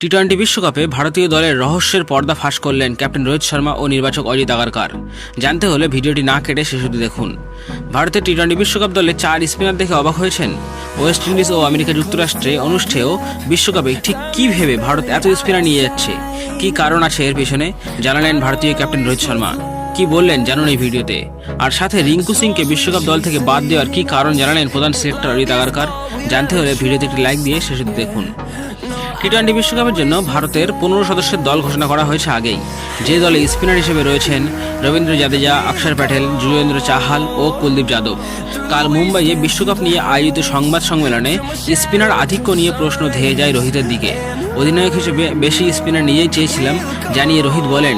T twenty বিশ্বকাপে ভারতীয় দলের রহস্যের পর্দা ফাঁস করলেন ক্যাপ্টেন রোহিত শর্মা ও নির্বাচক অজিত আগারকার। জানতে হলে ভিডিওটি না কেটে শেষ অবধি দেখুন। ভারতের টি টোয়েন্টি বিশ্বকাপ দলে চার স্পিনার দেখে অবাক হয়েছেন ওয়েস্ট ইন্ডিজ ও আমেরিকা যুক্তরাষ্ট্রে অনুষ্ঠেয় বিশ্বকাপে ঠিক কী ভেবে ভারত এত স্পিনার নিয়ে যাচ্ছে? কী কারণ আছে এর পেছনে? জানালেন ভারতীয় ক্যাপ্টেন রোহিত শর্মা। কি বললেন জানুন এই ভিডিওতে? আর সাথে রিঙ্কু সিংকে বিশ্বকাপ দল থেকে বাদ দেওয়ার কি কারণ জানালেন প্রধান সিলেক্টর অজিত আগারকার? জানতে হলে ভিডিওতে একটি লাইক দিয়ে শেষ দেখুন। টি টোয়েন্টি বিশ্বকাপের জন্য ভারতের পনেরো সদস্যের দল ঘোষণা করা হয়েছে আগেই। যে দলে স্পিনার হিসেবে রয়েছেন রবীন্দ্র জাদেজা অক্ষর প্যাটেল যুজেন্দ্র চাহাল ও কুলদীপ যাদব। কাল মুম্বাইয়ে বিশ্বকাপ নিয়ে আয়োজিত সংবাদ সম্মেলনে স্পিনার আধিক্য নিয়ে প্রশ্ন ধেয়ে যায় রোহিতের দিকে। অধিনায়ক হিসেবে বেশি স্পিনার নিজেই চেয়েছিলাম, জানিয়ে রোহিত বলেন,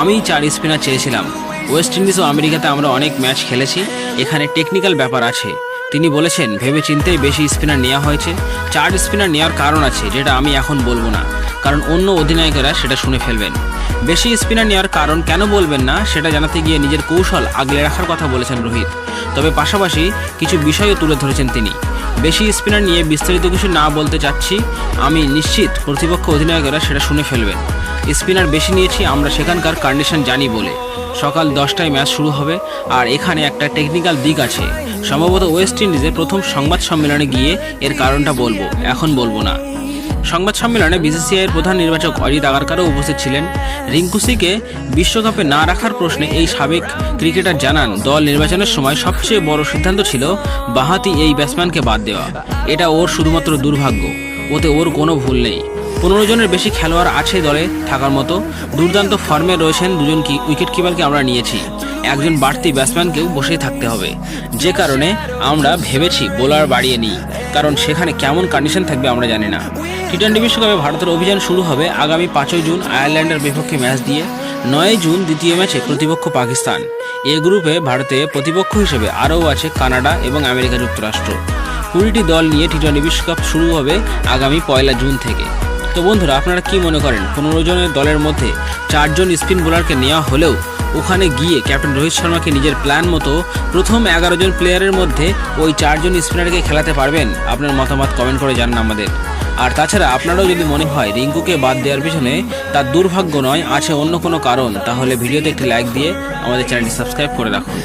আমিই চার স্পিনার চেয়েছিলাম। ওয়েস্ট ইন্ডিজ ও আমেরিকাতে আমরা অনেক ম্যাচ খেলেছি, এখানে টেকনিক্যাল ব্যাপার আছে। তিনি বলেছেন ভেবে চিন্তেই বেশি স্পিনার নেওয়া হয়েছে। চার স্পিনার নেওয়ার কারণ আছে, যেটা আমি এখন বলব না। কারণ অন্য অধিনায়কেরা সেটা শুনে ফেলবেন। বেশি স্পিনার নেওয়ার কারণ কেন বলবেন না, সেটা জানাতে গিয়ে নিজের কৌশল আগলে রাখার কথা বলেছেন রোহিত। তবে পাশাপাশি কিছু বিষয়ও তুলে ধরেছেন তিনি। বেশি স্পিনার নিয়ে বিস্তারিত কিছু না বলতে চাচ্ছি, আমি নিশ্চিত কর্তৃপক্ষ অধিনায়কেরা সেটা শুনে ফেলবেন। স্পিনার বেশি নিয়েছি, আমরা সেখানকার কন্ডিশন জানি বলে। সকাল দশটায় ম্যাচ শুরু হবে, আর এখানে একটা টেকনিক্যাল দিক আছে। সম্ভবত ওয়েস্ট ইন্ডিজের প্রথম সংবাদ সম্মেলনে গিয়ে এর কারণটা বলব, এখন বলব না। সংবাদ সম্মেলনে বিসিসিআইয়ের প্রধান নির্বাচক অজিত আগারকারও উপস্থিত ছিলেন। রিঙ্কু সিংকে বিশ্বকাপে না রাখার প্রশ্নে এই সাবেক ক্রিকেটার জানান, দল নির্বাচনের সময় সবচেয়ে বড় সিদ্ধান্ত ছিল বাহাতি এই ব্যাটসম্যানকে বাদ দেওয়া। এটা ওর শুধুমাত্র দুর্ভাগ্য। ওতে ওর কোনো ভুল নেই। পনেরো জনের বেশি খেলোয়াড় আছে দলে থাকার মতো। দুর্দান্ত ফর্মে রয়েছেন দুজন কি উইকেট কিপারকে আমরা নিয়েছি। একজন বাড়তি ব্যাটসম্যানকেও বসে থাকতে হবে। যে কারণে আমরা ভেবেছি বোলার বাড়িয়ে নিই। কারণ সেখানে কেমন কন্ডিশন থাকবে আমরা জানি না। টি টোয়েন্টি বিশ্বকাপে ভারতের অভিযান শুরু হবে আগামী পাঁচই জুন আয়ারল্যান্ডের বিপক্ষে ম্যাচ দিয়ে। নয় জুন দ্বিতীয় ম্যাচে প্রতিপক্ষ পাকিস্তান। এ গ্রুপে ভারতে প্রতিপক্ষ হিসেবে আরও আছে কানাডা এবং আমেরিকা যুক্তরাষ্ট্র। কুড়িটি দল নিয়ে টি টোয়েন্টি বিশ্বকাপ শুরু হবে আগামী পয়লা জুন থেকে। তো বন্ধুরা, আপনারা কি মনে করেন, পনেরো জনের দলের মধ্যে চারজন স্পিন বোলারকে নেওয়া হলেও ওখানে গিয়ে ক্যাপ্টেন রোহিত শর্মাকে নিজের প্ল্যান মতো প্রথম এগারো জন প্লেয়ারের মধ্যে ওই চারজন স্পিনারকে খেলাতে পারবেন? আপনার মতামত কমেন্ট করে জানান আমাদের। আর তাছাড়া আপনারাও যদি মনে হয় রিঙ্কুকে বাদ দেওয়ার পিছনে তার দুর্ভাগ্য নয়, আছে অন্য কোনো কারণ, তাহলে ভিডিওতে একটি লাইক দিয়ে আমাদের চ্যানেলটি সাবস্ক্রাইব করে রাখুন।